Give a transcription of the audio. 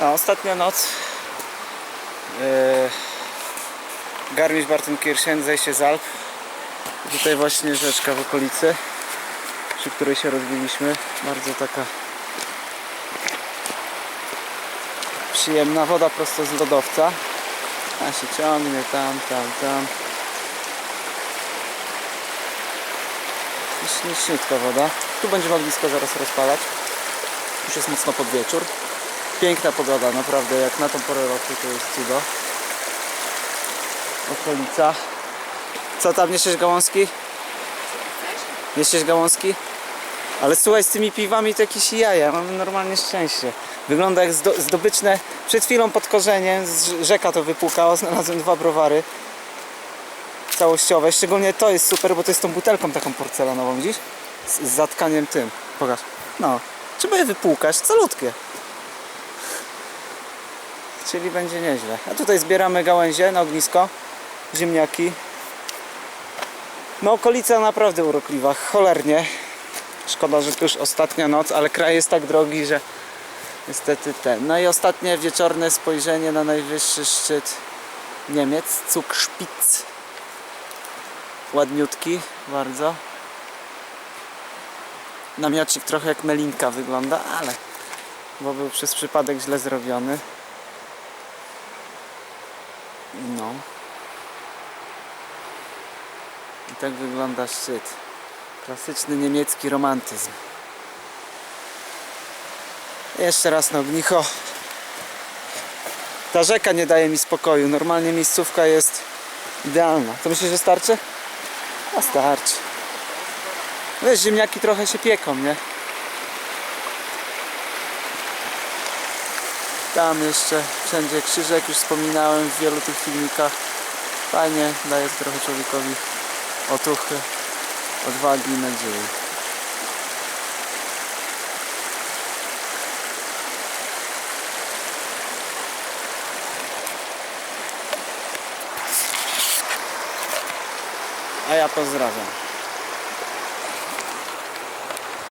Ostatnia noc. Yy, Garmisch-Partenkirchen, zejście z Alp. Tutaj właśnie rzeczka w okolicy, przy której się rozbiliśmy. Bardzo taka przyjemna woda prosto z lodowca. A się ciągnie tam, tam, tam. Śni- Śniutka woda. Tu będziemy ognisko zaraz rozpalać. Już jest mocno pod wieczór. Piękna pogoda, naprawdę. Jak na tą porę roku to jest cudo. Okolica. Co tam niesiesz gałązki? Niesiesz gałązki? Ale słuchaj, z tymi piwami to jakieś jaja. Mamy normalnie szczęście. Wygląda jak zdo- zdobyczne. Przed chwilą pod korzeniem rzeka to wypłukała. Znalazłem dwa browary całościowe. Szczególnie to jest super, bo to jest tą butelką taką porcelanową, widzisz? Z, z zatkaniem tym. Pokaż. No. Trzeba je wypłukać. Calutkie. Czyli będzie nieźle. A tutaj zbieramy gałęzie na ognisko. Ziemniaki. No okolica naprawdę urokliwa. Cholernie. Szkoda, że to już ostatnia noc, ale kraj jest tak drogi, że niestety ten. No i ostatnie wieczorne spojrzenie na najwyższy szczyt Niemiec, Zugspitz. Ładniutki, bardzo. Namiocik trochę jak melinka wygląda, ale bo był przez przypadek źle zrobiony. No. I tak wygląda szczyt. Klasyczny niemiecki romantyzm. Jeszcze raz na ognicho. Ta rzeka nie daje mi spokoju. Normalnie miejscówka jest idealna. To myślisz, że starczy? A starczy. Wiesz, ziemniaki trochę się pieką, nie? Tam jeszcze wszędzie krzyżek, już wspominałem w wielu tych filmikach. Fajnie, daje trochę człowiekowi otuchy, odwagi i nadziei. A ja pozdrawiam.